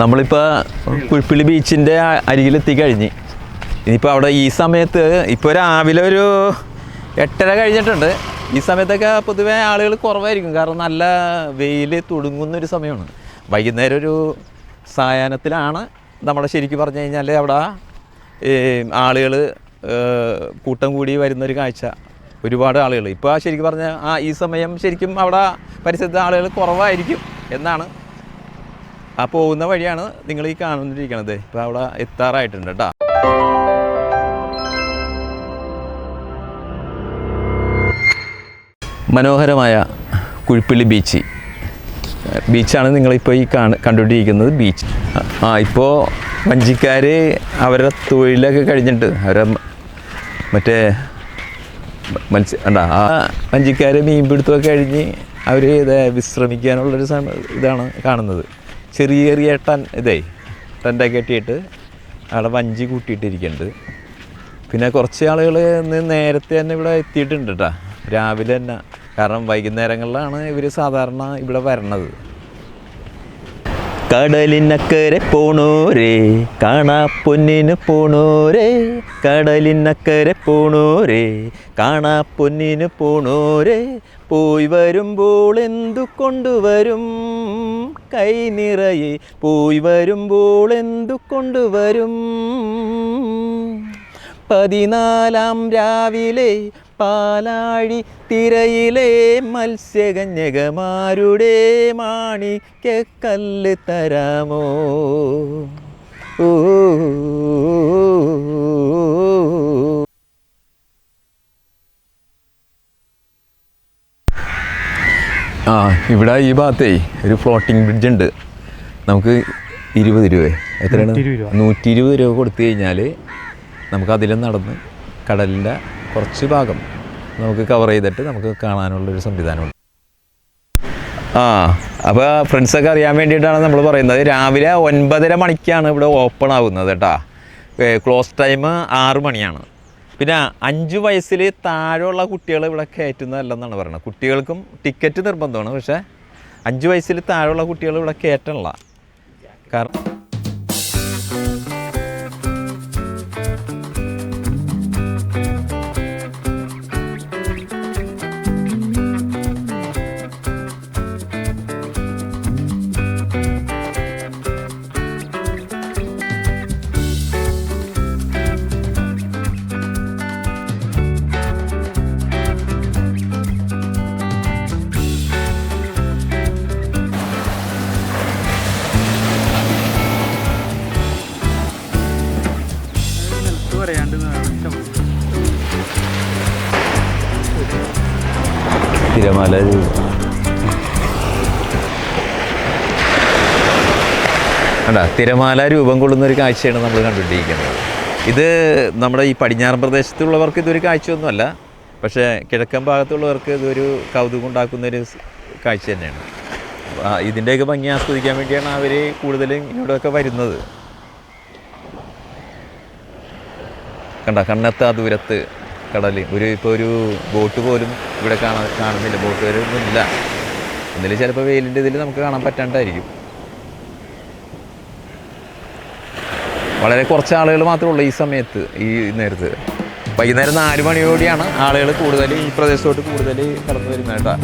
നമ്മളിപ്പോൾ കുഴിപ്പിള്ളി ബീച്ചിന്റെ അരികിലെത്തി കഴിഞ്ഞ്. ഇനിയിപ്പോൾ അവിടെ ഈ സമയത്ത് ഇപ്പോൾ രാവിലെ ഒരു എട്ടര കഴിഞ്ഞിട്ടുണ്ട്. ഈ സമയത്തൊക്കെ പൊതുവെ ആളുകൾ കുറവായിരിക്കും. കാരണം നല്ല വെയിൽ തുടുങ്ങുന്ന ഒരു സമയമാണ്. വൈകുന്നേരം ഒരു സായാഹ്നത്തിലാണ് നമ്മുടെ ശരിക്കും പറഞ്ഞു കഴിഞ്ഞാൽ അവിടെ ആളുകൾ കൂട്ടം കൂടി വരുന്നൊരു കാഴ്ച. ഒരുപാട് ആളുകൾ ഇപ്പോൾ ശരിക്കും പറഞ്ഞാൽ ആ ഈ സമയം ശരിക്കും അവിടെ പരിസരത്ത് ആളുകൾ കുറവായിരിക്കും എന്നാണ് ആ പോകുന്ന വഴിയാണ് നിങ്ങൾ ഈ കാണുന്നിരിക്കണത് ഇപ്പോൾ അവിടെ എത്താറായിട്ടുണ്ട് കേട്ടോ മനോഹരമായ കുഴിപ്പള്ളി ബീച്ച്. ബീച്ചാണ് നിങ്ങളിപ്പോൾ ഈ കാണ കണ്ടുകൊണ്ടിരിക്കുന്നത്. ബീച്ച്. ആ ഇപ്പോൾ വഞ്ചിക്കാർ അവരുടെ തൊഴിലൊക്കെ കഴിഞ്ഞിട്ട് അവരെ മറ്റേ മത്സ്യ അണ്ട ആ വഞ്ചിക്കാർ മീൻപിടുത്തമൊക്കെ കഴിഞ്ഞ് അവർ വിശ്രമിക്കാനുള്ളൊരു ഇതാണ് കാണുന്നത്. ചെറിയ ചെറിയ ടൺ ഇതേ ടെന്റൊക്കെ കെട്ടിയിട്ട് അവിടെ വഞ്ചി കൂട്ടിയിട്ടിരിക്കുന്നുണ്ട് പിന്നെ കുറച്ച് ആളുകൾ ഇന്ന് നേരത്തെ തന്നെ ഇവിടെ എത്തിയിട്ടുണ്ട് കേട്ടോ രാവിലെ തന്നെ. കാരണം വൈകുന്നേരങ്ങളിലാണ് ഇവർ സാധാരണ ഇവിടെ വരണത്. കടലിനക്കരെ പോണോരേ കാണാ പൊന്നിന് പോണോരേ കടലിനക്കരെ പോണോരേ കാണാ പൊന്നിന് പോണോരേ പോയി വരുമ്പോൾ എന്തു കൊണ്ടുവരും കൈ നിറയെ പോയി വരുമ്പോൾ എന്തു കൊണ്ടുവരും പതിനാലാം രാവിലെ പാലാഴി തിരയിലെ മത്സ്യകന്യകമാരുടെ മാണിക്കല്ല് തരാമോ? ഓ ആ ഇവിടെ ഈ ഭാഗത്തേ ഒരു ഫ്ലോട്ടിംഗ് ബ്രിഡ്ജ് ഉണ്ട്. നമുക്ക് ഇരുപത് രൂപ എത്രയാണ്? നൂറ്റി ഇരുപത് രൂപ കൊടുത്തു കഴിഞ്ഞാൽ നമുക്ക് അതിലും നടന്ന് കടലിന്റെ കുറച്ച് ഭാഗം നമുക്ക് കവർ ചെയ്തിട്ട് നമുക്ക് കാണാനുള്ളൊരു സംവിധാനമുണ്ട്. ആ അപ്പോൾ ഫ്രണ്ട്സൊക്കെ അറിയാൻ വേണ്ടിയിട്ടാണ് നമ്മൾ പറയുന്നത്. രാവിലെ ഒൻപതര മണിക്കാണ് ഇവിടെ ഓപ്പൺ ആവുന്നത് കേട്ടോ. ക്ലോസ് ടൈം ആറ് മണിയാണ്. പിന്നെ അഞ്ച് വയസ്സിൽ താഴെയുള്ള കുട്ടികൾ ഇവിടെ കയറ്റുന്നതല്ലെന്നാണ് പറയുന്നത്. കുട്ടികൾക്കും ടിക്കറ്റ് നിർബന്ധമാണ് പക്ഷേ അഞ്ച് വയസ്സിൽ താഴെയുള്ള കുട്ടികൾ ഇവിടെ കയറ്റണില്ല. കാരണം രൂപം അല്ല തിരമാല രൂപം കൊള്ളുന്ന ഒരു കാഴ്ചയാണ് നമ്മൾ കണ്ടുകൊണ്ടിരിക്കുന്നത്. ഇത് നമ്മുടെ ഈ പടിഞ്ഞാറൻ പ്രദേശത്തുള്ളവർക്ക് ഇതൊരു കാഴ്ചയൊന്നുമല്ല. പക്ഷേ കിഴക്കൻ ഭാഗത്തുള്ളവർക്ക് ഇതൊരു കൗതുകം ഉണ്ടാക്കുന്ന ഒരു കാഴ്ച തന്നെയാണ്. ഇതിന്റെയൊക്കെ ഭംഗി ആസ്വദിക്കാൻ വേണ്ടിയാണ് അവർ കൂടുതലും ഇവിടെയൊക്കെ വരുന്നത്. കണ്ട കണ്ണെത്താ ദൂരത്ത് കടൽ ഒരു ഇപ്പോൾ ഒരു ബോട്ട് പോലും ഇവിടെ കാണാൻ കാണുന്നില്ല. ബോട്ട് വരൊന്നും ഇല്ല. എന്നാലും ചിലപ്പോൾ വെയിലിന്റെ ഇതിൽ നമുക്ക് കാണാൻ പറ്റാണ്ടായിരിക്കും. വളരെ കുറച്ച് ആളുകൾ മാത്രമേ ഉള്ളൂ ഈ സമയത്ത് ഈ നേരത്ത്. വൈകുന്നേരം നാല് മണിയോടെയാണ് ആളുകൾ കൂടുതൽ ഈ പ്രദേശത്തോട്ട് കൂടുതൽ കടന്നു വരുന്നത് കേട്ടോ.